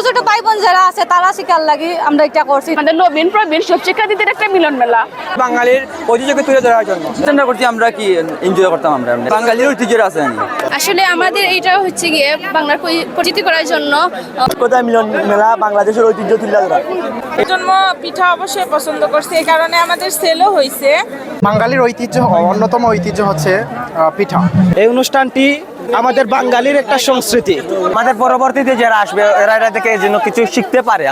ছোট ভাই বোন যারা আছে তারা শিকার লাগি আমরা এটা করছি। আমাদের নবীন প্রবীণ সব শিক্ষার্থীদের একটা মিলন মেলা। বাঙালির ঐতিহ্যকে তুলে ধরার জন্য। চিন্তা করছি আমরা কি এনজয় করতাম আমরা বাঙালির ঐতিহ্যের আছে আসলে আমাদের এইটা হচ্ছে গিয়ে বাংলার পরি- পরিচিতি করার জন্য কোথায় মিলন মেলা বাংলাদেশের ঐতিহ্য তুলে ধরা? জন্ম পিঠা অবশ্যই পছন্দ করছি এই কারণে আমাদের সেলও হয়েছে বাঙালির ঐতিহ্য অন্যতম ঐতিহ্য হচ্ছে পিঠা। এই অনুষ্ঠানটি আমাদের বাঙালির একটা সংস্কৃতি। আমাদের পরবর্তীতে যারা আসবে, এরা এটা থেকে যেন কিছু শিখতে পারে।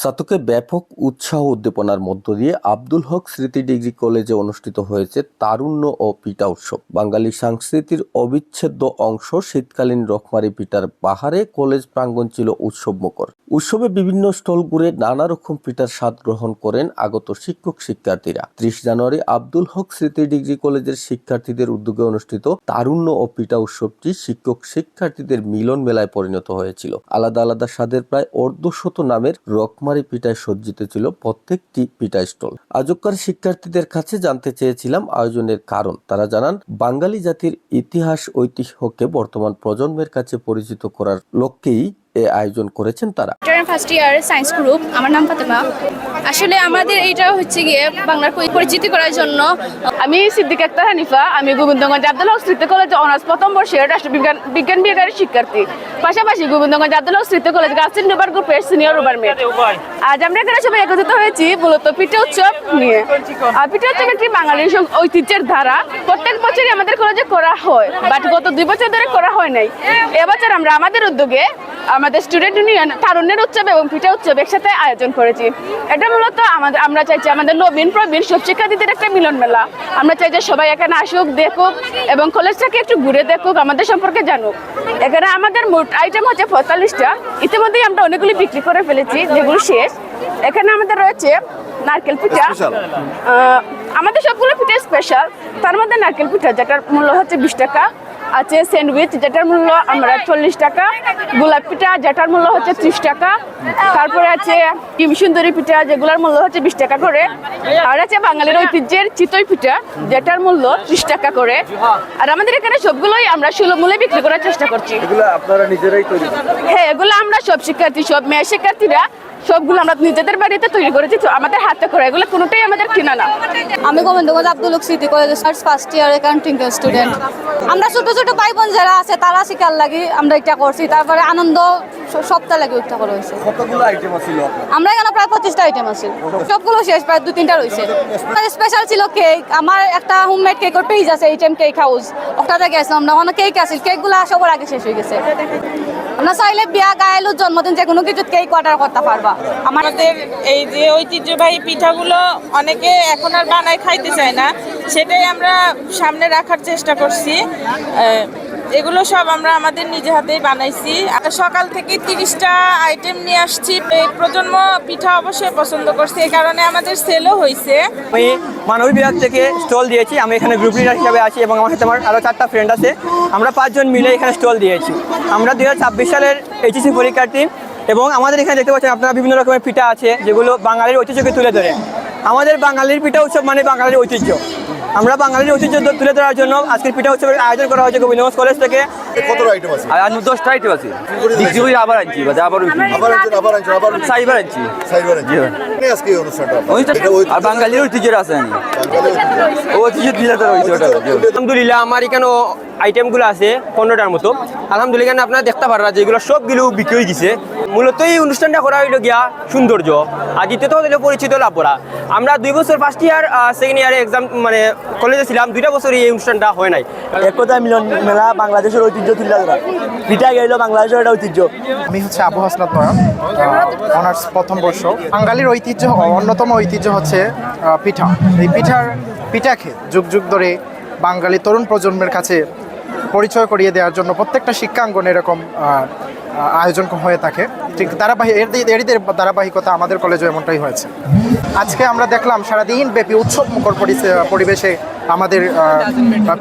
সাতুকে ব্যাপক উৎসাহ উদ্দীপনার মধ্য দিয়ে আব্দুল হক স্মৃতি ডিগ্রি কলেজে অনুষ্ঠিত হয়েছে তারুণ্য ও পিঠা উৎসব। বাঙালি সংস্কৃতির অবিচ্ছেদ্য অংশ শীতকালীন রকমারি পিঠার বাহারে কলেজ প্রাঙ্গণ ছিল উৎসব মুখর। উৎসবে বিভিন্ন স্টল ঘুরে নানা রকম পিঠার স্বাদ গ্রহণ করেন আগত শিক্ষক শিক্ষার্থীরা। ত্রিশ জানুয়ারি আব্দুল হক স্মৃতি ডিগ্রি কলেজের শিক্ষার্থীদের উদ্যোগে অনুষ্ঠিত তারুণ্য ও পিঠা উৎসবটি শিক্ষক শিক্ষার্থীদের মিলন মেলায় পরিণত হয়েছিল। আলাদা আলাদা স্বাদের প্রায় অর্ধশত নামের রকমারি পিঠায় সজ্জিত ছিল প্রত্যেকটি পিঠা স্টল। আজকার শিক্ষার্থীদের কাছে জানতে চেয়েছিলাম আয়োজনের কারণ। তারা জানান, বাঙালি জাতির ইতিহাস ঐতিহ্যকে বর্তমান প্রজন্মের কাছে পরিচিত করার লক্ষ্যেই এ আয়োজন করেছেন তারা। ফার্স্ট ইয়ার সায়েন্স গ্রুপ আমার নাম ফাতেমা। আসলে আমাদের এইটা হচ্ছে গিয়ে বাংলার পরি- পরিচিতি করার জন্য আমি সিদ্দিক আক্তার হানিফা আমি গোবিন্দগঞ্জ আব্দুল হক স্মৃতি কলেজে অনার্স প্রথম বর্ষের রাষ্ট্রবিজ্ঞান বিজ্ঞান বিভাগের শিক্ষার্থী। পাশাপাশি গোবিন্দগঞ্জ আব্দুল হক স্মৃতি কলেজ গার্লস রুবার গ্রুপের সিনিয়র রুবার মেয়ে আজ আমরা এখানে সবাই একত্রিত হয়েছি মূলত পিঠে উৎসব নিয়ে। আর পিঠে উৎসব একটি বাঙালির ঐতিহ্যের ধারা। প্রত্যেক বছরই আমাদের কলেজে করা হয় বাট গত দুই বছর ধরে করা হয় নাই। এবছর আমরা আমাদের উদ্যোগে আমাদের স্টুডেন্ট ইউনিয়ন তারুণ্যের উৎসব এবং পিঠা উৎসব একসাথে আয়োজন করেছি। এটা মূলত আমাদের আমরা চাইছি আমাদের নবীন প্রবীণ সব শিক্ষার্থীদের একটা মিলন মেলা। আমরা চাই যে সবাই এখানে আসুক দেখুক এবং কলেজটাকে একটু ঘুরে দেখুক আমাদের সম্পর্কে জানুক। এখানে আমাদের মোট আইটেম হচ্ছে পঁয়তাল্লিশটা। ইতিমধ্যেই আমরা অনেকগুলি বিক্রি করে ফেলেছি যেগুলো শেষ। এখানে আমাদের রয়েছে নারকেল পিঠা। আমাদের সবগুলো পিঠা স্পেশাল তার মধ্যে নারকেল পিঠা যেটার মূল্য হচ্ছে বিশ টাকা। আছে স্যান্ডউইচ যেটার মূল্য আমরা চল্লিশ টাকা। গোলাপ পিঠা যেটার মূল্য হচ্ছে ত্রিশ টাকা। তারপরে আছে কিম সুন্দরী পিঠা যেগুলোর মূল্য হচ্ছে বিশ টাকা করে। আর আছে বাঙালির ঐতিহ্যের চিতই পিঠা যেটার মূল্য ত্রিশ টাকা করে। আর আমাদের এখানে সবগুলোই আমরা সুলভ মূল্যে বিক্রি করার চেষ্টা করছি। এগুলো আপনারা নিজেরাই তৈরি হ্যাঁ এগুলো আমরা সব শিক্ষার্থী সব মেয়ে শিক্ষার্থীরা সবগুলো আমরা নিজেদের বাড়িতে তৈরি করেছি। তো আমাদের হাতে করে এগুলো কোনোটাই আমাদের কিনা না। আমি গোবিন্দগঞ্জ আব্দুল স্মৃতি college first year accounting student আমরা ছোট ছোট ভাই বোন যারা আছে তারা শিকার লাগি আমরা এটা করছি। তারপরে আনন্দ সপ্তাহ লাগে উঠতে করা হয়েছে। কতগুলো আইটেম ছিল আমরা এখানে প্রায় পঁচিশটা আইটেম আছে। সবগুলো শেষ প্রায় দু তিনটা রয়েছে স্পেশাল ছিল কেক আমার একটা হোমমেড কেকের পেজ আছে এইচএম কেক হাউস ওটাতে গেছিলাম না ওখানে কেক আছে কেকগুলো সবার আগে শেষ হয়ে গেছে। আমরা চাইলে বিয়া গায়েলু জন্মদিন যে কোনো কিছু কেক অর্ডার করতে পারবা। আমাদের এই যে ঐতিহ্যবাহী পিঠাগুলো অনেকে এখন আর বানায় খাইতে চায় না সেটাই আমরা সামনে রাখার চেষ্টা করছি। এগুলো সব আমরা আমাদের নিজে হাতেই বানাইছি। সকাল থেকে তিরিশটা আইটেম নিয়ে আসছি। প্রজন্ম পিঠা অবশ্যই পছন্দ করছে, এই কারণে আমাদের সেলও হয়েছে আমি মানবী বিভাগ থেকে স্টল দিয়েছি। আমি এখানে গ্রুপ লিডার হিসাবে আছি এবং আমার সাথে আমার আরও চারটা ফ্রেন্ড আছে। আমরা পাঁচজন মিলে এখানে স্টল দিয়েছি। আমরা দুই হাজার ছাব্বিশ সালের এইচএসি পরীক্ষার্থী এবং আমাদের এখানে দেখতে পাচ্ছেন আপনারা বিভিন্ন রকমের পিঠা আছে, যেগুলো বাঙালির ঐতিহ্যকে তুলে ধরে। আমাদের বাঙালির পিঠা উৎসব মানে বাঙালির ঐতিহ্য। আমরা বাঙালির ঐতিহ্য তুলে ধরার জন্য আজকের পিঠা উৎসবের আয়োজন করা হয়েছে গোবিন্দগঞ্জ কলেজ থেকে। কত আইটেম আছে? আর দশটা আইটেম আছে। আবার আনছি আবার আবার আনছেন আবার আনছি আবার সাইবার আনছি। সাইবার আনছেন মানে আজকে অনুষ্ঠানটা আর বাঙালির ঐতিহ্যের আছে ঐতিহ্য। ওটা। আলহামদুলিল্লাহ আমার এখানে আইটেমগুলো আছে পনেরোটার মতো। আলহামদুলিল্লাহ এখানে আপনারা দেখতে সবগুলো বিক্রি হয়ে গেছে। মূলত এই অনুষ্ঠানটা করা হইল গিয়া সৌন্দর্য। আর দ্বিতীয়ত হলো পরিচিত লাভ করা আমরা দুই বছর ফার্স্ট ইয়ার সেকেন্ড ইয়ারে এক্সাম মানে কলেজে ছিলাম দুইটা বছর এই অনুষ্ঠানটা হয় নাই। একতা মিলন মেলা বাংলাদেশের ঐতিহ্য তুলে ধরা পিঠা গেল বাংলাদেশের একটা ঐতিহ্য। আমি হচ্ছে আবু হাসনাত অনার্স প্রথম বর্ষ। বাঙালির ঐতিহ্য অন্যতম ঐতিহ্য হচ্ছে পিঠা। এই পিঠার পিঠাকে যুগ যুগ ধরে বাঙালি তরুণ প্রজন্মের কাছে পরিচয় করিয়ে দেওয়ার জন্য প্রত্যেকটা শিক্ষাঙ্গন এরকম আয়োজন হয়ে থাকে। ঠিক, ধারাবাহিক, এর এরই ধারাবাহিকতা আমাদের কলেজে এমনটাই হয়েছে। আজকে আমরা দেখলাম সারাদিন ব্যাপী উৎসব মুখর পরিবেশে আমাদের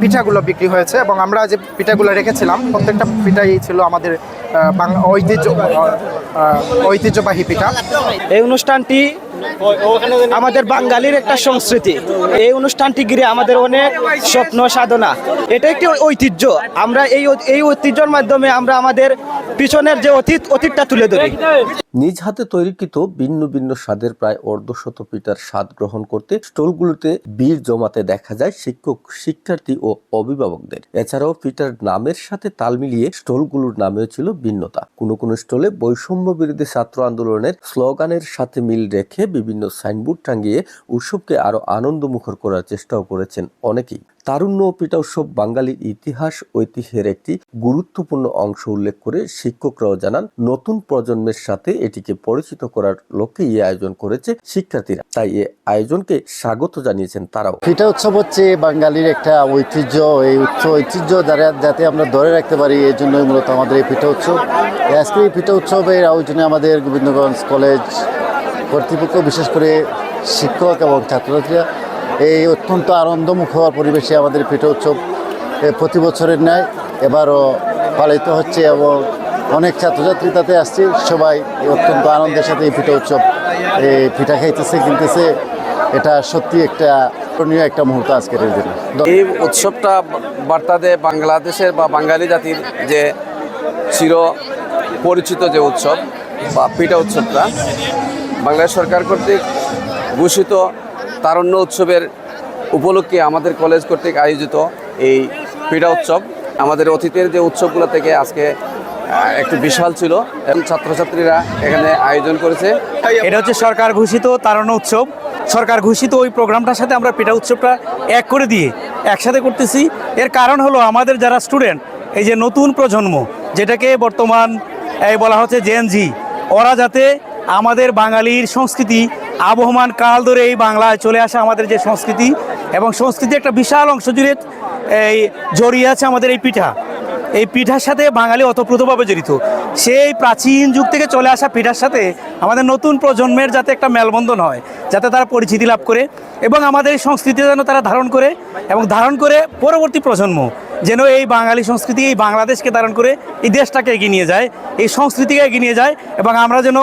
পিঠাগুলো বিক্রি হয়েছে এবং আমরা যে পিঠাগুলো রেখেছিলাম, প্রত্যেকটা পিঠাই ছিল আমাদের ঐতিহ্য ঐতিহ্যবাহী পিঠা। এই অনুষ্ঠানটি আমাদের বাঙালির একটা সংস্কৃতি। এই অনুষ্ঠানটি ঘিরে আমাদের অনেক স্বপ্ন, সাধনা। এটা একটি ঐতিহ্য। আমরা এই এই ঐতিহ্যের মাধ্যমে আমরা আমাদের পিছনের যে অতীত, অতীতটা তুলে ধরি। নিজ হাতে তৈরিকৃত ভিন্ন ভিন্ন স্বাদের প্রায় অর্ধশত পিঠার স্বাদ গ্রহণ করতে স্টলগুলোতে ভিড় জমাতে দেখা যায় শিক্ষক, শিক্ষার্থী ও অভিভাবকদের। এছাড়াও পিঠার নামের সাথে তাল মিলিয়ে স্টলগুলোর নামেও ছিল ভিন্নতা। কোনো কোনো স্টলে বৈষম্য বিরোধী ছাত্র আন্দোলনের স্লোগানের সাথে মিল রেখে বিভিন্ন সাইনবোর্ড টাঙ্গিয়ে উৎসবকে আরও আনন্দমুখর করার চেষ্টাও করেছেন অনেকেই। তারুণ্য পিঠা উৎসব বাঙালির ইতিহাস ঐতিহ্যের একটি গুরুত্বপূর্ণ অংশ উল্লেখ করে শিক্ষকরাও জানান, নতুন প্রজন্মের সাথে এটিকে পরিচিত করার লক্ষ্যে এই আয়োজন করেছে শিক্ষার্থীরা। তাই এ আয়োজনকে স্বাগত জানিয়েছেন তারাও। পিঠা উৎসব হচ্ছে বাঙালির একটা ঐতিহ্য, এই উচ্চ ঐতিহ্য দ্বারা যাতে আমরা ধরে রাখতে পারি, এই জন্যই মূলত আমাদের এই পিঠা উৎসব আজকে এই পিঠা উৎসবের আয়োজনে আমাদের গোবিন্দগঞ্জ কলেজ কর্তৃপক্ষ, বিশেষ করে শিক্ষক এবং ছাত্রছাত্রীরা এই অত্যন্ত আনন্দমুখর পরিবেশে আমাদের পিঠা উৎসব প্রতি বছরের ন্যায় এবারও পালিত হচ্ছে এবং অনেক ছাত্রছাত্রী তাতে আসছে। সবাই অত্যন্ত আনন্দের সাথে এই পিঠা উৎসব এই পিঠা খাইতেছে, কিনতেছে। এটা সত্যি একটা স্মরণীয় একটা মুহূর্ত আজকের এই দিনে। এই উৎসবটা বার্তা দেয় বাংলাদেশের বা বাঙালি জাতির যে চির পরিচিত যে উৎসব বা পিঠা উৎসবটা, বাংলাদেশ সরকার কর্তৃক ঘোষিত তারুণ্য উৎসবের উপলক্ষে আমাদের কলেজ কর্তৃক আয়োজিত এই পিঠা উৎসব। আমাদের অতীতের যে উৎসবগুলো থেকে আজকে একটু বিশাল ছিল এবং ছাত্রছাত্রীরা এখানে আয়োজন করেছে। এটা হচ্ছে সরকার ঘোষিত তারণ্য উৎসব। সরকার ঘোষিত ওই প্রোগ্রামটার সাথে আমরা পিঠা উৎসবটা এক করে দিয়ে একসাথে করতেছি। এর কারণ হলো আমাদের যারা স্টুডেন্ট, এই যে নতুন প্রজন্ম, যেটাকে বর্তমান এই বলা হচ্ছে জেএনজি ওরা যাতে আমাদের বাঙালির সংস্কৃতি আবহমান কাল ধরে এই বাংলায় চলে আসা আমাদের যে সংস্কৃতি এবং সংস্কৃতি একটা বিশাল অংশ জুড়ে এই জড়িয়ে আছে আমাদের এই পিঠা। এই পিঠার সাথে বাঙালি অতপ্রতভাবে জড়িত। সেই প্রাচীন যুগ থেকে চলে আসা পিঠার সাথে আমাদের নতুন প্রজন্মের যাতে একটা মেলবন্ধন হয়, যাতে তারা পরিচিতি লাভ করে এবং আমাদের এই সংস্কৃতি যেন তারা ধারণ করে এবং ধারণ করে পরবর্তী প্রজন্ম, যেন এই বাঙালি সংস্কৃতি, এই বাংলাদেশকে ধারণ করে এই দেশটাকে এগিয়ে নিয়ে যায়, এই সংস্কৃতিকে এগিয়ে নিয়ে যায় এবং আমরা যেন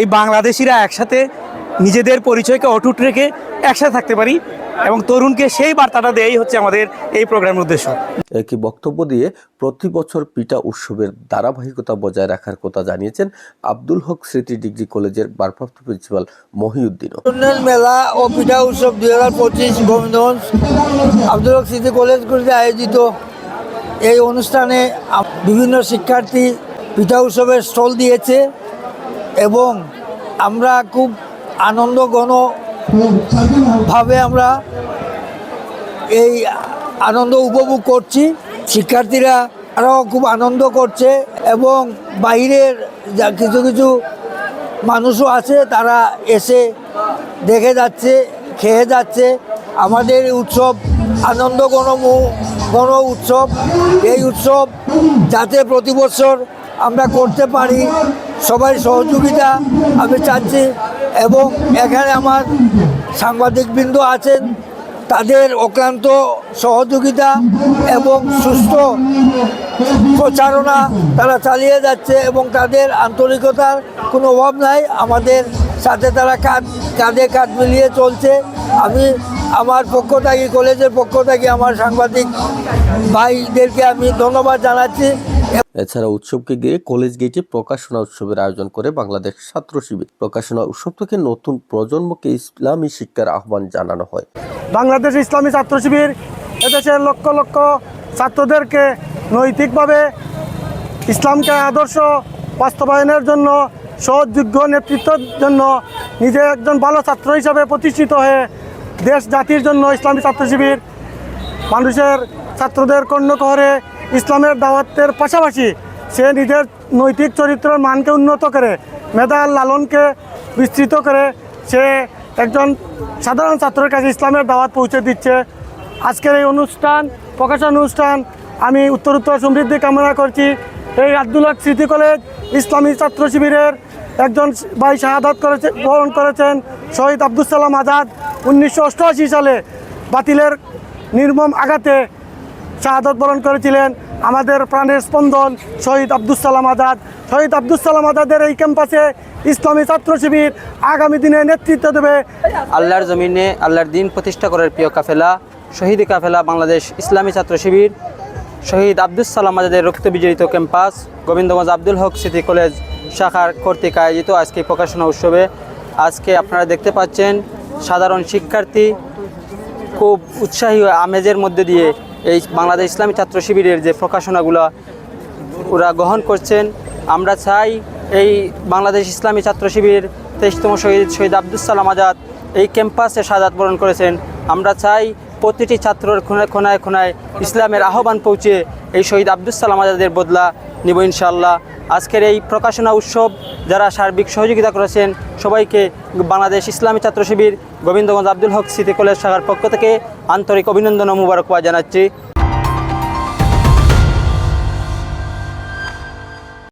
এই বাংলাদেশিরা একসাথে নিজেদের পরিচয়কে অটুট রেখে একসাথে থাকতে পারি এবং তরুণকে সেই বার্তাটা দেয়াই হচ্ছে আমাদের এই প্রোগ্রামের উদ্দেশ্য। একই বক্তব্য দিয়ে প্রতি বছর পিঠা উৎসবের ধারাবাহিকতা বজায় রাখার কথা জানিয়েছেন আব্দুল হক স্মৃতি ডিগ্রি কলেজের ভারপ্রাপ্ত প্রিন্সিপাল মহিউদ্দিন উন্নয়ন মেলা ও পিঠা উৎসব দুই হাজার পঁচিশ গোবিন্দগঞ্জ আব্দুল হক স্মৃতি কলেজ কর্তৃক আয়োজিত এই অনুষ্ঠানে বিভিন্ন শিক্ষার্থী পিঠা উৎসবের স্টল দিয়েছে এবং আমরা খুব আনন্দ ঘন ভাবে আমরা এই আনন্দ উপভোগ করছি। শিক্ষার্থীরা আরও খুব আনন্দ করছে এবং বাইরের যা কিছু কিছু মানুষও আছে, তারা এসে দেখে যাচ্ছে, খেয়ে যাচ্ছে। আমাদের উৎসব আনন্দ গণ গণ উৎসব। এই উৎসব যাতে প্রতি বছর আমরা করতে পারি। সবাই সহযোগিতা আমি চাচ্ছি এবং এখানে আমার সাংবাদিকবৃন্দ আছেন, তাদের অক্লান্ত সহযোগিতা এবং সুস্থ প্রচারণা তারা চালিয়ে যাচ্ছে এবং তাদের আন্তরিকতার কোনো অভাব নাই। আমাদের সাথে তারা কাঁধ, কাঁধে কাঁধ মিলিয়ে চলছে। আমি আমার পক্ষ থেকে, কলেজের পক্ষ থেকে আমার সাংবাদিক ভাইদেরকে আমি ধন্যবাদ জানাচ্ছি। এছাড়া উৎসবকে ঘিরে কলেজ গেটে প্রকাশনা উৎসবের আয়োজন করে বাংলাদেশ ছাত্র শিবির। প্রকাশনা উৎসব থেকে নতুন প্রজন্মকে ইসলামী শিক্ষার আহ্বান জানানো হয়। বাংলাদেশ ইসলামী ছাত্র শিবির এদেশের লক্ষ লক্ষ ছাত্রদেরকে নৈতিকভাবে ইসলামকে আদর্শ বাস্তবায়নের জন্য, সহযোগ্য নেতৃত্বের জন্য নিজে একজন ভালো ছাত্র হিসাবে প্রতিষ্ঠিত হয়ে দেশ জাতির জন্য ইসলামী ছাত্র শিবির মানুষের, ছাত্রদের কর্ণকহরে ইসলামের দাওয়াতের পাশাপাশি সে নিজের নৈতিক চরিত্রের মানকে উন্নত করে, মেধার লালনকে বিস্তৃত করে সে একজন সাধারণ ছাত্রের কাছে ইসলামের দাওয়াত পৌঁছে দিচ্ছে। আজকের এই অনুষ্ঠান, প্রকাশন অনুষ্ঠান আমি উত্তর উত্তর সমৃদ্ধি কামনা করছি। এই আব্দুল হক স্মৃতি কলেজ ইসলামী ছাত্র শিবিরের একজন ভাই শাহাদাত করেছে বরণ করেছেন শহীদ আব্দুল সালাম আজাদ। উনিশশো অষ্টআশি সালে বাতিলের নির্মম আঘাতে শাহাদত বরণ করেছিলেন আমাদের প্রাণের স্পন্দন শহীদ আব্দুল সালাম আজাদ। শহীদ আব্দুল সালাম আজাদের এই ক্যাম্পাসে ইসলামী ছাত্র শিবির আগামী দিনে নেতৃত্ব দেবে। আল্লাহর জমিনে আল্লাহর দিন প্রতিষ্ঠা করার প্রিয় কাফেলা, শহীদ কাফেলা বাংলাদেশ ইসলামী ছাত্র শিবির, শহীদ আব্দুল সালাম আজাদের রক্ত বিজড়িত campus, Gobindaganj Abdul Haque city college শাখার কর্তৃক আয়োজিত আজকে প্রকাশনা উৎসবে। আজকে আপনারা দেখতে পাচ্ছেন সাধারণ শিক্ষার্থী খুব উৎসাহী আমেজের মধ্যে দিয়ে এই বাংলাদেশ ইসলামী ছাত্র শিবিরের যে প্রকাশনাগুলো ওরা গ্রহণ করছেন, আমরা চাই এই বাংলাদেশ ইসলামী ছাত্র শিবির তেইশতম শহীদ শহীদ আব্দুল সালাম আজাদ এই ক্যাম্পাসে সাজাত বরণ করেছেন। আমরা চাই প্রতিটি ছাত্রর খোনায় খোনায় খোনায় ইসলামের আহ্বান পৌঁছে এই শহীদ আব্দুল সালাম আজাদের বদলা নিব ইনশাল্লাহ আজকের এই প্রকাশনা উৎসব যারা সার্বিক সহযোগিতা করেছেন, সবাইকে বাংলাদেশ ইসলামী ছাত্র শিবির গোবিন্দগঞ্জ আব্দুল হক স্মৃতি কলেজ শাখার পক্ষ থেকে আন্তরিক অভিনন্দন ও মুবারকবাদ জানাচ্ছি।